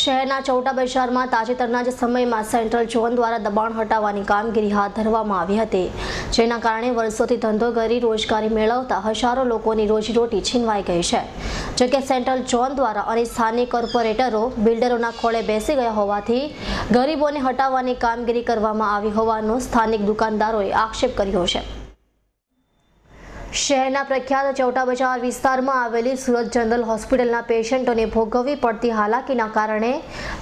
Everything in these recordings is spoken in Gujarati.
શહેરના ચૌટા બજારમાં તાજેતરના જ સમયમાં સેન્ટ્રલ ઝોન દ્વારા દબાણ હટાવવાની કામગીરી હાથ ધરવામાં આવી હતી. જેના કારણે વર્ષોથી ધંધો કરી રોજગારી મેળવતા હજારો લોકોની રોજીરોટી છીનવાઈ ગઈ છે. જોકે સેન્ટ્રલ ઝોન દ્વારા અને સ્થાનિક કોર્પોરેટરો બિલ્ડરોના ખોળે બેસી ગયા હોવાથી ગરીબોને હટાવવાની કામગીરી કરવામાં આવી હોવાનો સ્થાનિક દુકાનદારોએ આક્ષેપ કર્યો છે. શહેરના પ્રખ્યાત ચૌટા બજાર વિસ્તારમાં આવેલી સુરત જનરલ હોસ્પિટલના પેશન્ટોને ભોગવવી પડતી હાલાકીના કારણે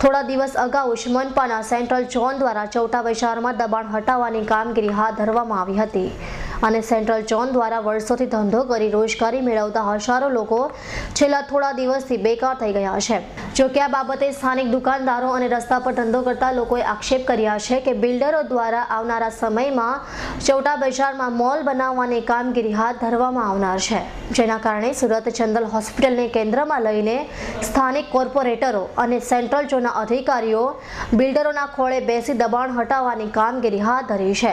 થોડા દિવસ અગાઉ જ મનપાના સેન્ટ્રલ ઝોન દ્વારા ચૌટા બજારમાં દબાણ હટાવવાની કામગીરી હાથ ધરવામાં આવી હતી. અને સેન્ટ્રલ ઝોન દ્વારા વર્ષોથી ધંધો કરી રોજગારી મેળવતા હજારો લોકો છેલ્લા થોડા દિવસથી બેકાર થઈ ગયા છે. જોકે આ બાબતે સ્થાનિક દુકાનદારો અને રસ્તા પર ધંધો કરતા લોકોએ આક્ષેપ કર્યા છે કે બિલ્ડરો દ્વારા આવનારા સમયમાં ચૌટા બજારમાં મોલ બનાવવાની કામગીરી હાથ ધરવામાં આવનાર છે. જેના કારણે સુરત જનરલ હોસ્પિટલને કેન્દ્રમાં લઈને સ્થાનિક કોર્પોરેટરો અને સેન્ટ્રલ ઝોનના અધિકારીઓ બિલ્ડરોના ખોળે બેસી દબાણ હટાવવાની કામગીરી હાથ ધરી છે.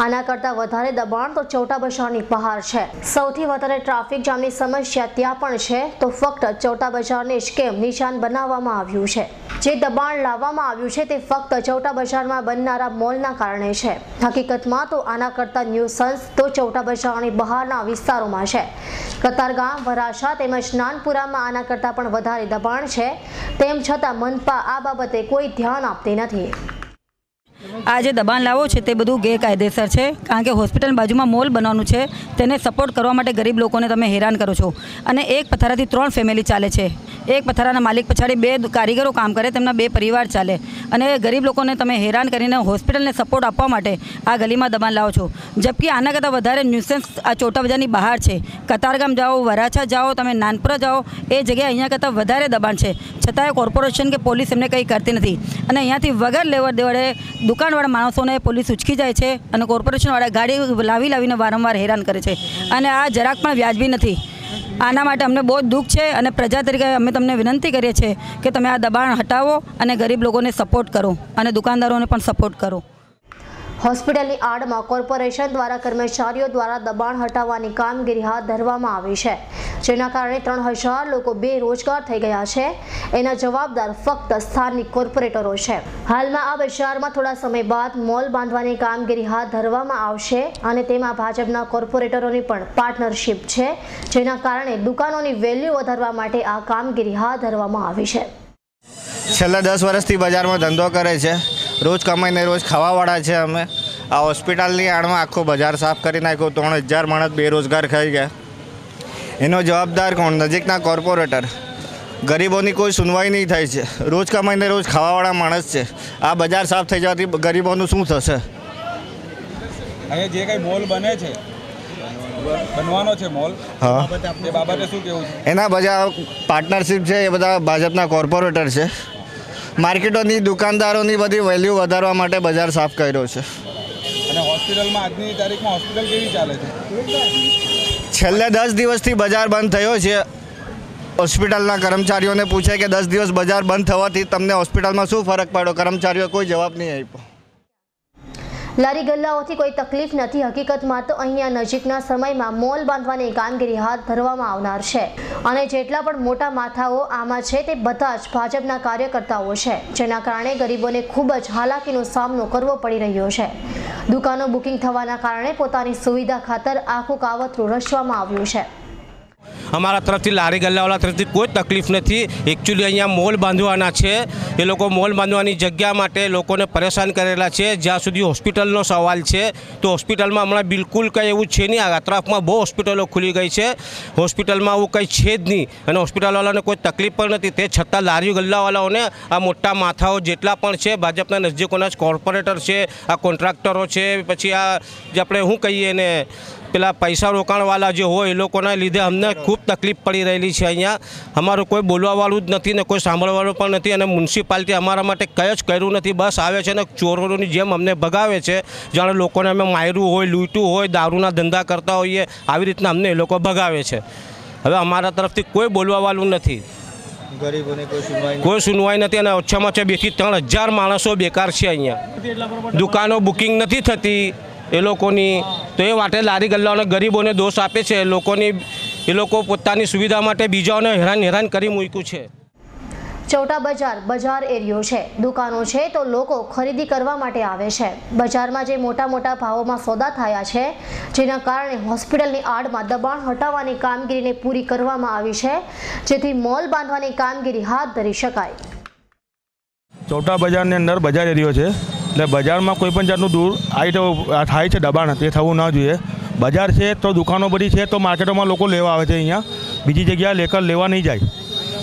આના કરતાં વધારે દબાણ તો ચૌટા બજારની બહાર છે. સૌથી વધારે ટ્રાફિક જામની સમસ્યા ત્યાં પણ છે, તો ફક્ત ચૌટા બજારને જ કેમ નિશાન બનાવવામાં આવ્યું છે? જે દબાણ લાવવામાં આવ્યું છે તે ફક્ત ચૌટા બજારમાં બનનારા મોલના કારણે છે. હકીકતમાં તો આના કરતાં ન્યુસન્સ તો ચૌટા બજારની બહારના વિસ્તારોમાં છે. કતારગામ, વરાછા તેમજ નાનપુરામાં આના કરતાં પણ વધારે દબાણ છે. તેમ છતાં મનપા આ બાબતે કોઈ ધ્યાન આપતી નથી. આ જે દબાણ લાવો છે તે બધું ગેરકાયદેસર છે, કારણ કે હોસ્પિટલ બાજુમાં મોલ બનવાનું છે, તેને સપોર્ટ કરવા માટે ગરીબ લોકોને તમે હેરાન કરો છો. અને એક પથારાથી ત્રણ ફેમિલી ચાલે છે. એક પથારાના માલિક પછાડી બે કારીગરો કામ કરે, તેમના બે પરિવાર ચાલે. અને ગરીબ લોકોને તમે હેરાન કરીને હોસ્પિટલને સપોર્ટ આપવા માટે આ ગલીમાં દબાણ લાવો છો. જબકિ આના કરતાં વધારે ન્યુસન્સ આ ચોટા બજારની બહાર છે. કતારગામ જાઓ, વરાછા જાઓ, તમે નાનપુરા જાઓ, એ જગ્યાએ અહીંયા કરતાં વધારે દબાણ છે. છતાંય કોર્પોરેશન કે પોલીસ એમને કંઈ કરતી નથી. અને અહીંયાથી વગર લેવડ દેવડે દુકાનવાળા માણસોને પોલીસ ઉચકી જાય છે અને કોર્પોરેશનવાળા ગાડી લાવી લાવીને વારંવાર હેરાન કરે છે. અને આ જરાક પણ વ્યાજબી નથી. આના માટે અમને બહુ જ દુઃખ છે અને પ્રજા તરીકે અમે તમને વિનંતી કરીએ છીએ કે તમે આ દબાણ હટાવો અને ગરીબ લોકોને સપોર્ટ કરો અને દુકાનદારોને પણ સપોર્ટ કરો. હોસ્પિટલની આડમાં કોર્પોરેશન દ્વારા કર્મચારીઓ દ્વારા દબાણ હટાવવાની કામગીરી હાથ ધરવામાં આવી છે. જેના કારણે ત્રણ હજાર લોકો બેરોજગાર થઈ ગયા છે. એના જવાબદાર ફક્ત સ્થાનિક કોર્પોરેટરો છે. હાલમાં આ બજારમાં થોડા સમય બાદ મોલ બાંધવાની કામગીરી હાથ ધરવામાં આવશે અને તેમાં ભાજપના કોર્પોરેટરોની પણ પાર્ટનરશિપ છે, જેના કારણે દુકાનોની વેલ્યુ વધારવા માટે આ કામગીરી હાથ ધરવામાં આવી છે. છેલ્લા દસ વર્ષથી બજારમાં ધંધો કરે છે. રોજ કમાઈને રોજ ખાવાવાળા છે અમે. આ હોસ્પિટલની આડમાં આખો બજાર સાફ કરી નાખ્યો. ત્રણ હજાર માણસ બેરોજગાર થઈ ગયા. એનો જવાબદાર કોણ? નજીકના કોર્પોરેટર. ગરીબોની કોઈ સુનવાઈ નહીં થાય છે. રોજ કમાઈને રોજ ખાવાવાળા માણસ છે. આ બજાર સાફ થઈ જવાથી ગરીબોનું શું થશે? અહીંયા જે કંઈ મોલ બને છે બનવાનો છે મોલ હા. એ બાબતે શું કેવું છે? એના બધા પાર્ટનરશિપ છે એ બધા ભાજપના કોર્પોરેટર છે. માર્કેટોની દુકાનદારોની બધી વેલ્યુ વધારવા માટે બજાર સાફ કર્યો છે. અને હોસ્પિટલમાં આજની તારીખમાં હોસ્પિટલ કેવી ચાલે છે? છેલ્લે દસ દિવસથી બજાર બંધ થયો છે. હોસ્પિટલના કર્મચારીઓને પૂછે કે દસ દિવસ બજાર બંધ થવાથી તમને હોસ્પિટલમાં શું ફરક પડ્યો? કર્મચારીઓ કોઈ જવાબ નહીં આપ્યો. લારી ગલ્લાઓથી કોઈ તકલીફ નથી. હકીકતમાં તો અહીંયા નજીકના સમયમાં મોલ બાંધવાની કામગીરી હાથ ધરવામાં આવનાર છે. અને જેટલા પણ મોટા માથાઓ આમાં છે તે બધા જ ભાજપના કાર્યકર્તાઓ છે, જેના કારણે ગરીબોને ખૂબ જ હાલાકીનો સામનો કરવો પડી રહ્યો છે. દુકાનો બુકિંગ થવાના કારણે પોતાની સુવિધા ખાતર આખું કાવતરું રચવામાં આવ્યું છે. અમારા તરફથી લારી ગલ્લાવાળા તરફથી કોઈ તકલીફ નથી. એકચ્યુઅલી અહીંયા મોલ બાંધવાના છે. એ લોકો મોલ બાંધવાની જગ્યા માટે લોકોને પરેશાન કરેલા છે. જ્યાં સુધી હોસ્પિટલનો સવાલ છે, તો હોસ્પિટલમાં હમણાં બિલકુલ કંઈ એવું છે નહીં. આ અતરાફમાં બહુ હોસ્પિટલો ખુલી ગઈ છે. હોસ્પિટલમાં આવું કંઈ છે જ નહીં. અને હોસ્પિટલવાળાને કોઈ તકલીફ પણ નથી. તે છતાં લારી ગલ્લાવાળાઓને આ મોટા માથાઓ જેટલા પણ છે, ભાજપના નજીકોના જ કોર્પોરેટર છે, આ કોન્ટ્રાક્ટરો છે, પછી આ જે આપણે શું કહીએ ને પેલા પૈસા રોકાણવાળા જે હોય એ લોકોના લીધે અમને ખૂબ તકલીફ પડી રહેલી છે અહીંયા. અમારું કોઈ બોલવાવાળું જ નથી ને કોઈ સાંભળવાનું પણ નથી અને મ્યુનિસિપાલિટી અમારા માટે કંઈ જ કર્યું નથી. બસ આવે છે ને ચોરોની જેમ અમને ભગાવે છે. જાણે લોકોને અમે માર્યું હોય લૂંટ્યું હોય દારૂના ધંધા કરતા હોઈએ આવી રીતના અમને એ લોકો ભગાવે છે. હવે અમારા તરફથી કોઈ બોલવાવાળું નથી. કોઈ સુનવાઈ નથી અને ઓછામાં ઓછા બેથી ત્રણ હજાર માણસો બેકાર છે અહીંયા. દુકાનો બુકિંગ નથી થતી. એ લોકોની તો એ માટે લારી ગલ્લાઓને ગરીબોને દોષ આપે છે. લોકોની એ લોકો પોતાની સુવિધા માટે બીજાઓને હેરાન હેરાન કરી મૂક્યું છે. ચૌટા બજાર બજાર એરિયો છે. દુકાનો છે તો લોકો ખરીદી કરવા માટે આવે છે. બજારમાં જે મોટા મોટા ભાવોમાં સોદા થયા છે જેના કારણે હોસ્પિટલની આડમાં દબાણ હટાવવાની કામગીરીને પૂરી કરવામાં આવી છે જેથી મોલ બાંધવાની કામગીરી હાથ ધરી શકાય. ચૌટા બજારની અંદર બજાર એરિયો છે. એટલે બજારમાં કોઈ પણ જાતનું દૂર આવી થાય છે દબાણ, તે થવું ન જોઈએ. બજાર છે તો દુકાનો બધી છે તો માર્કેટોમાં લોકો લેવા આવે છે અહીંયા. બીજી જગ્યાએ લેકર લેવા નહીં જાય.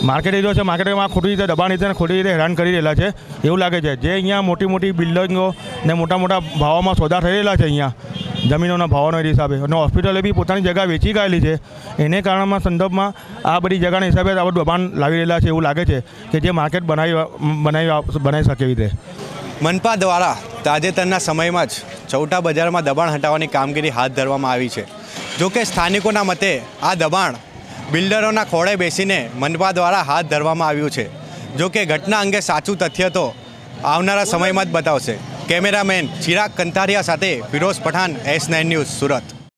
માર્કેટ એરિયો છે, માર્કેટમાં ખોટી રીતે દબાણ રીતે ખોટી રીતે હેરાન કરી રહેલા છે. એવું લાગે છે. જે અહીંયા મોટી મોટી બિલ્ડિંગો ને મોટા મોટા ભાવોમાં સોદા થઈ રહેલા છે અહીંયા. જમીનોના ભાવોના હિસાબે. અને હોસ્પિટલે બી પોતાની જગ્યા વેચી ગયેલી છે. એને કારણમાં સંદર્ભમાં આ બધી જગ્યાના હિસાબે આ બધું દબાણ લાવી રહેલા છે એવું લાગે છે કે જે માર્કેટ બનાવી બનાવી બનાવી શકે એવી રીતે. મનપા દ્વારા તાજેતરના સમયમાં જ ચૌટા બજારમાં દબાણ હટાવવાની કામગીરી હાથ ધરવામાં આવી છે. જોકે સ્થાનિકોના મતે આ દબાણ બિલ્ડરોના ખોળે બેસીને મનપા દ્વારા હાથ ધરવામાં આવ્યું છે. જો કે ઘટના અંગે સાચું તથ્ય તો આવનારા સમયમાં જ બતાવશે. કેમેરામેન ચિરાગ કંતારિયા સાથે Firoz Pathan, S nine news, Surat.